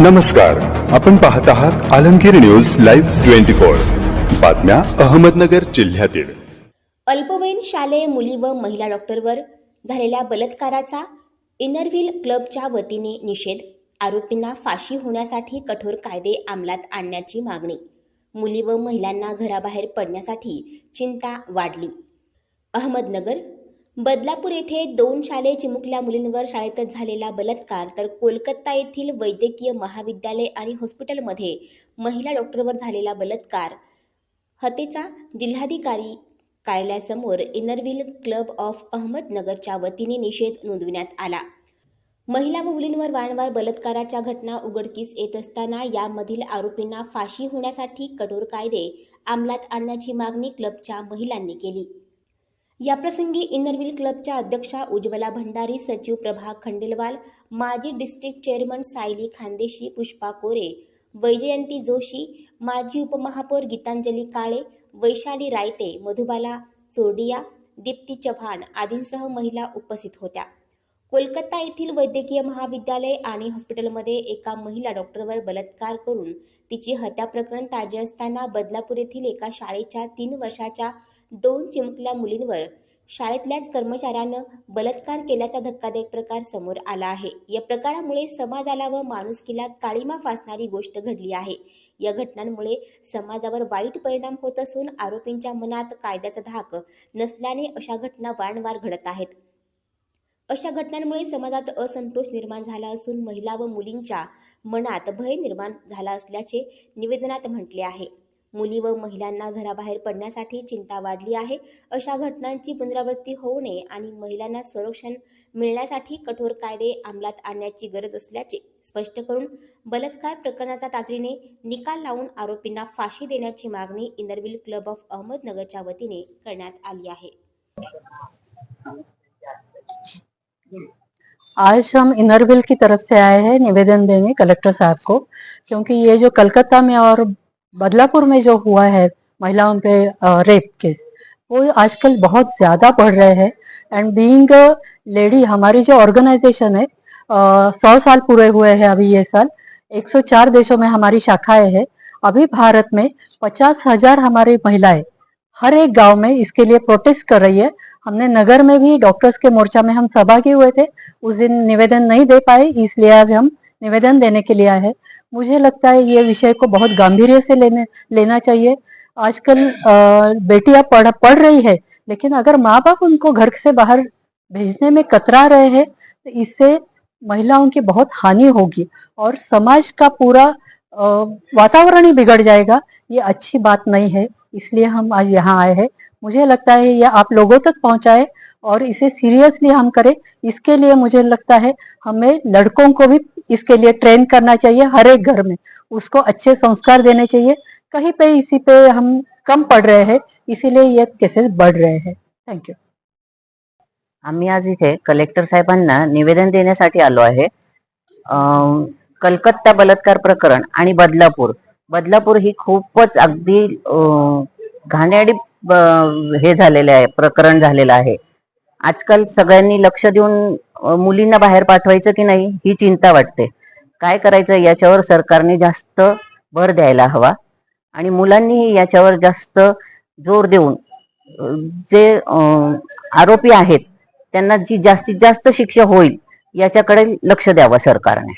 नमस्कार. आपण पाहत आहात Alamgir news live twenty four. बातम्या अहमदनगर जिल्ह्यातील. अल्पवयीन शालेय मुली व महिला डॉक्टरवर झालेल्या बलात्काराचा इनरव्हिल क्लबच्या वतीने निषेध. आरोपींना फाशी होण्यासाठी कठोर कायदे अंमलात आणण्याची मागणी. मुली व महिलांना घराबाहेर पडण्यासाठी चिंता वाढली. अहमदनगर बदलापूर येथे दोन शालेय चिमुकल्या मुलींवर शाळेतच झालेला बलात्कार तर कोलकाता येथील वैद्यकीय महाविद्यालय आणि हॉस्पिटलमध्ये महिला डॉक्टरवर झालेला बलात्कार. हतेचा जिल्हाधिकारी कार्यालयासमोर इनरविल क्लब ऑफ अहमदनगरच्या वतीने निषेध नोंदविण्यात आला. महिला व मुलींवर वारंवार बलात्काराच्या घटना उघडकीस येत असताना यामधील आरोपींना फाशी होण्यासाठी कठोर कायदे अंमलात आणण्याची मागणी क्लबच्या महिलांनी केली. याप्रसंगी इनरव्हील क्लबच्या अध्यक्षा उज्ज्वला भंडारी सचिव प्रभा खंडेलवाल माजी डिस्ट्रिक्ट चेअरमन सायली खानदेशी पुष्पा कोरे वैजयंती जोशी माजी उपमहापौर गीतांजली काळे वैशाली रायते मधुबाला चोरडिया दीप्ती चव्हाण आदींसह महिला उपस्थित होत्या. कोलकाता येथील वैद्यकीय महाविद्यालय आणि हॉस्पिटलमध्ये एका महिला डॉक्टरवर बलात्कार करून तिची हत्या प्रकरण ताजे असताना बदलापूर येथील एका शाळेच्या तीन वर्षाच्या दोन चिमुकल्या मुलींवर शाळेतल्याच कर्मचाऱ्यानं बलात्कार केल्याचा धक्कादायक प्रकार समोर आला आहे. या प्रकारामुळे समाजाला व माणुसकीला काळीमा फासणारी गोष्ट घडली आहे. या घटनांमुळे समाजावर वाईट परिणाम होत असून आरोपींच्या मनात कायद्याचा धाक नसल्याने अशा घटना वारंवार घडत आहेत. अशा घटनांमुळे समाजात असंतोष निर्माण झाला असून महिला व मुलींच्या मनात भय निर्माण झाला असल्याचे निवेदनात म्हटले आहे. मुली व महिलांना घराबाहेर पडण्यासाठी चिंता वाढली आहे. अशा घटनांची पुनरावृत्ती होऊ नये आणि महिलांना संरक्षण मिळण्यासाठी कठोर कायदे अंमलात आणण्याची गरज असल्याचे स्पष्ट करून बलात्कार प्रकरणाचा तातडीने निकाल लावून आरोपींना फाशी देण्याची मागणी इनरव्हील क्लब ऑफ अहमदनगरच्या वतीने करण्यात आली आहे. आज हम इनरविल की तरफ़ से आए हैं निवेदन देने कलेक्टर साहब को, क्योंकि ये जो कलकत्ता में और बदलापुर में जो हुआ है महिलाओं पे रेप केस वो आजकल बहुत ज़्यादा बढ़ रहे हैं। एंड बीइंग लेडी हमारी जो ऑर्गेनाइजेशन है सौ साल पूरे हुए हैं अभी ये साल। 104 देशों में हमारी शाखाएँ हैं। अभी भारत में पचास हज़ार हमारी महिलाएँ हर एक गाँव में इसके लिए प्रोटेस्ट कर रही है। हमने नगर में भी डॉक्टर्स के मोर्चा में हम सहभागी हुए थे। उस दिन निवेदन नहीं दे पाए, इसलिए आज हम निवेदन देने के लिए आए हैं। मुझे लगता है ये विषय को बहुत गंभीर से लेने, लेना चाहिए। आजकल बेटियाँ पढ़ पढ़ रही है, लेकिन अगर माँ बाप उनको घर से बाहर भेजने में कतरा रहे हैं तो इससे महिलाओं की बहुत हानि होगी और समाज का पूरा वातावरण ही बिगड़ जाएगा। ये अच्छी बात नहीं है। इसलिए हम आज यहाँ आए हैं। मुझे लगता है यह आप लोगों तक पहुंचाए और इसे सीरियसली हम करें। इसके लिए मुझे लगता है हमें लड़कों को भी इसके लिए ट्रेन करना चाहिए हर एक घर में। उसको अच्छे संस्कार देने चाहिए। कहीं पे इसी पे हम कम पढ़ रहे हैं इसीलिए ये केसेस बढ़ रहे हैं। थैंक यू आम्ही आज इथे कलेक्टर साहेबांना निवेदन देण्यासाठी आलो आहे. अं, कलकत्ता बलात्कार प्रकरण आणि बदलापूर. बदलापूर ही खूपच अगदी अं, घाणेरडी हे झालेले आहे प्रकरण झालेलं आहे. आजकाल सगळ्यांनी लक्ष देऊन मुलींना बाहेर पाठवायचं की नाही ही चिंता वाटते. काय करायचं याच्यावर सरकारने जास्त भर द्यायला हवा आणि मुलांनीही याच्यावर जास्त जोर देऊन जे आरोपी आहेत त्यांना जी जास्तीत जास्त शिक्षा होईल याच्याकडे लक्ष द्यावं सरकारने.